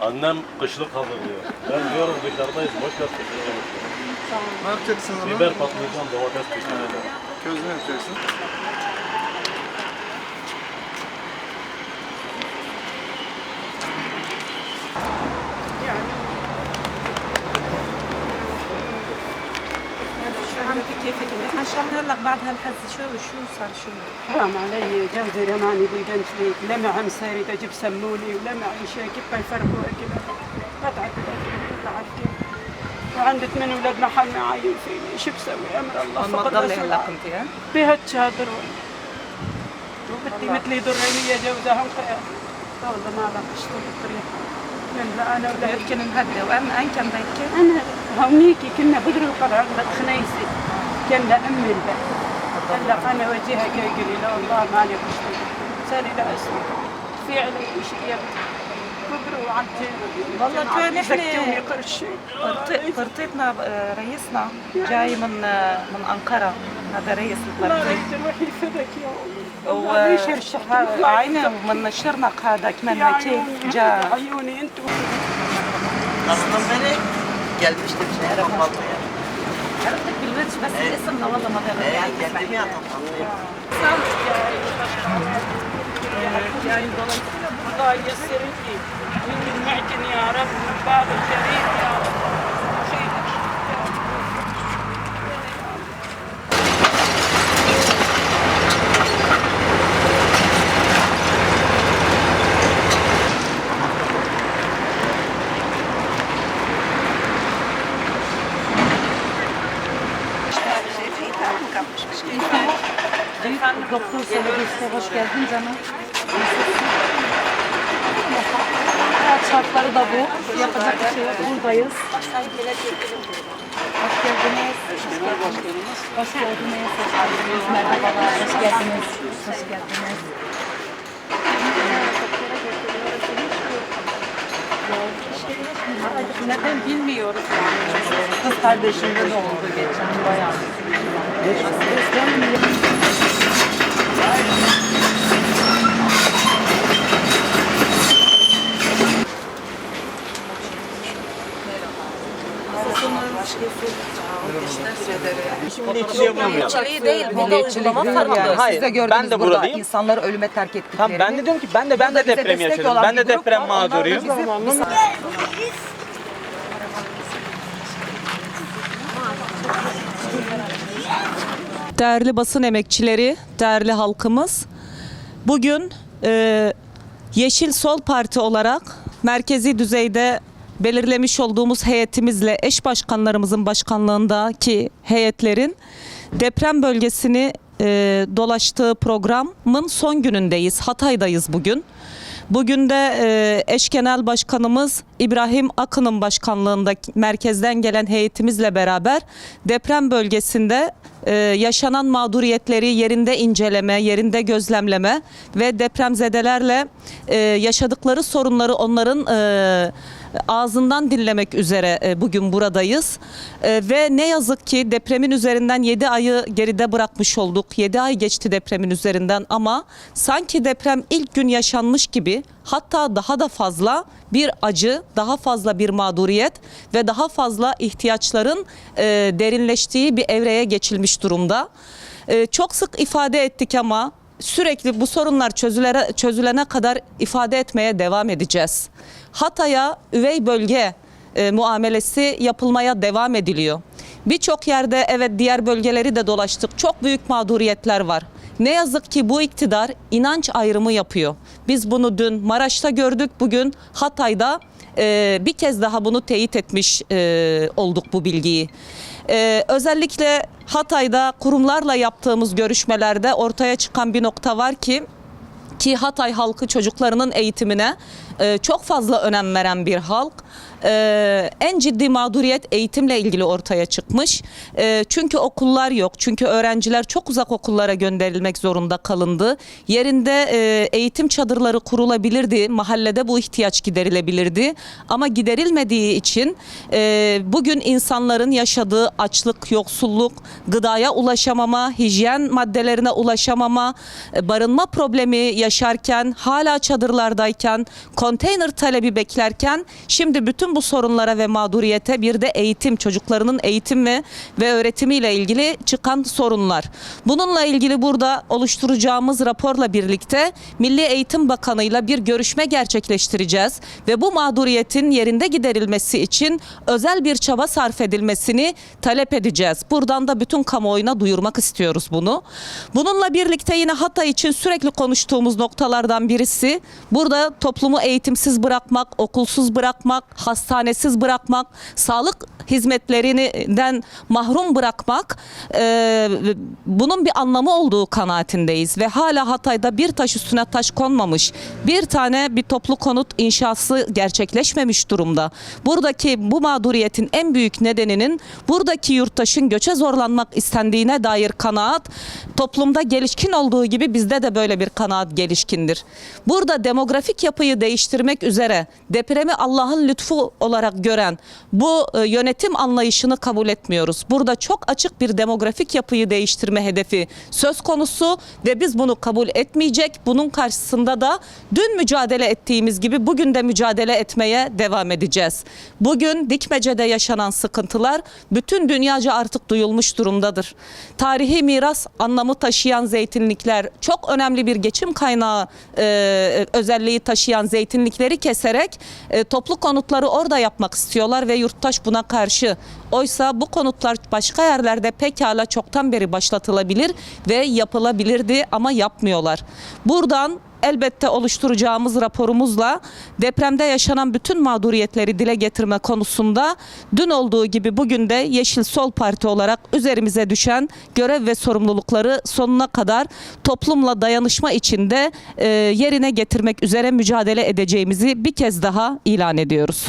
Annem kışlık hazırlıyor. Ben diyorum dışarıdayız, boş ver. Ne yapacaksın onu? Biber, patlıcan, domates pişireceğim. Közünü yapacaksın. كيفك لك بعد شو شو صار شو. حرام علي جاوزي رماني بالقنج فيك لا مع مساري تجيب سموني ولا مع شيء. كيف يفرقوها كيف قطعت قطعت وعندي ثمان أولاد ما حد عايل فيني؟ شو بسوي؟ أمر الله فقط تضلي هلا قمتي بها و وبدي مثلي درعينية جوزها والله ما لك اشتغل الطريق أنا ولا يمكن نهدى وأم ان كان بيتك أنا هونيكي كنا بدر وقرار بتخنيسي كنا ام البيت هلا انا وجهها كي يقول لي لا والله مالي بشتغل سالي لا اسمع في علي شيء يا بدري وعدت والله كان إحنا- زكوني قرشي قرطي- قرطيتنا آه، رئيسنا جاي من آه، من انقره هذا رئيس الله القرطي يروحي فدك يا الله ليش الشحن وعينه من الشرنق هذا كمان كيف جاء عيوني انتم Tanıdın beni. Gelmiştim şehre kahvaltıya. Karımda külvet şüphesiyle sınavlamadan evvel geldim. Geldi mi ya Sağlık ya. Yani dolayısıyla ki. Bilmek ya Doktor Selebiste hoş geldin canım. Hayat şartları da bu. Yapacak bir şey yok. Buradayız. Hoş geldiniz. Hoş geldiniz. Hoş geldiniz. Merhabalar. Hoş geldiniz. Hoş geldiniz. Neden bilmiyoruz. Kız kardeşimde de oldu geçen bayağı. Milliyetçiliği değil, burada uygulama farklı. Hayır, Siz de gördünüz ben de burada buradayım. insanları ölüme terk ettiklerini. Tamam ben de diyorum ki ben de ben de deprem yaşadım. Ben de deprem da mağduruyum. Değerli basın emekçileri, değerli halkımız, bugün e, Yeşil Sol Parti olarak merkezi düzeyde belirlemiş olduğumuz heyetimizle eş başkanlarımızın başkanlığındaki heyetlerin deprem bölgesini e, dolaştığı programın son günündeyiz. Hatay'dayız bugün. Bugün de e, eş genel başkanımız İbrahim Akın'ın başkanlığında merkezden gelen heyetimizle beraber deprem bölgesinde e, yaşanan mağduriyetleri yerinde inceleme, yerinde gözlemleme ve depremzedelerle e, yaşadıkları sorunları onların e, ağzından dinlemek üzere e, bugün buradayız. Ve ne yazık ki depremin üzerinden 7 ayı geride bırakmış olduk. 7 ay geçti depremin üzerinden ama sanki deprem ilk gün yaşanmış gibi hatta daha da fazla bir acı, daha fazla bir mağduriyet ve daha fazla ihtiyaçların e, derinleştiği bir evreye geçilmiş durumda. E, çok sık ifade ettik ama sürekli bu sorunlar çözülere, çözülene kadar ifade etmeye devam edeceğiz. Hatay'a üvey bölge e, muamelesi yapılmaya devam ediliyor. Birçok yerde evet diğer bölgeleri de dolaştık. Çok büyük mağduriyetler var. Ne yazık ki bu iktidar inanç ayrımı yapıyor. Biz bunu dün Maraş'ta gördük, bugün Hatay'da e, bir kez daha bunu teyit etmiş e, olduk bu bilgiyi. E, özellikle Hatay'da kurumlarla yaptığımız görüşmelerde ortaya çıkan bir nokta var ki ki Hatay halkı çocuklarının eğitimine e, çok fazla önem veren bir halk. e, en ciddi mağduriyet eğitimle ilgili ortaya çıkmış. E, çünkü okullar yok. Çünkü öğrenciler çok uzak okullara gönderilmek zorunda kalındı. Yerinde eğitim çadırları kurulabilirdi. Mahallede bu ihtiyaç giderilebilirdi. Ama giderilmediği için bugün insanların yaşadığı açlık, yoksulluk, gıdaya ulaşamama, hijyen maddelerine ulaşamama, barınma problemi yaşarken, hala çadırlardayken, konteyner talebi beklerken şimdi bütün bu sorunlara ve mağduriyete bir de eğitim, çocuklarının eğitim ve ve öğretimiyle ilgili çıkan sorunlar. Bununla ilgili burada oluşturacağımız raporla birlikte Milli Eğitim Bakanı'yla bir görüşme gerçekleştireceğiz ve bu mağduriyetin yerinde giderilmesi için özel bir çaba sarf edilmesini talep edeceğiz. Buradan da bütün kamuoyuna duyurmak istiyoruz bunu. Bununla birlikte yine Hatay için sürekli konuştuğumuz noktalardan birisi burada toplumu eğitimsiz bırakmak, okulsuz bırakmak, hastanesiz bırakmak, sağlık hizmetlerinden mahrum bırakmak e, bunun bir anlamı olduğu kanaatindeyiz ve hala Hatay'da bir taş üstüne taş konmamış bir tane bir toplu konut inşası gerçekleşmemiş durumda. Buradaki bu mağduriyetin en büyük nedeninin buradaki yurttaşın göçe zorlanmak istendiğine dair kanaat toplumda gelişkin olduğu gibi bizde de böyle bir kanaat gelişkindir. Burada demografik yapıyı değiştirmek üzere depremi Allah'ın lütfu olarak gören bu e, yönetim anlayışını kabul etmiyoruz. Burada çok açık bir demografik yapıyı değiştirme hedefi söz konusu ve biz bunu kabul etmeyecek. Bunun karşısında da dün mücadele ettiğimiz gibi bugün de mücadele etmeye devam edeceğiz. Bugün Dikmece'de yaşanan sıkıntılar bütün dünyaca artık duyulmuş durumdadır. Tarihi miras anlamı taşıyan zeytinlikler çok önemli bir geçim kaynağı e, özelliği taşıyan zeytinlikleri keserek e, toplu konutları orada yapmak istiyorlar ve yurttaş buna karşı. Oysa bu konutlar başka yerlerde pekala çoktan beri başlatılabilir ve yapılabilirdi ama yapmıyorlar. Buradan elbette oluşturacağımız raporumuzla depremde yaşanan bütün mağduriyetleri dile getirme konusunda dün olduğu gibi bugün de Yeşil Sol Parti olarak üzerimize düşen görev ve sorumlulukları sonuna kadar toplumla dayanışma içinde e, yerine getirmek üzere mücadele edeceğimizi bir kez daha ilan ediyoruz.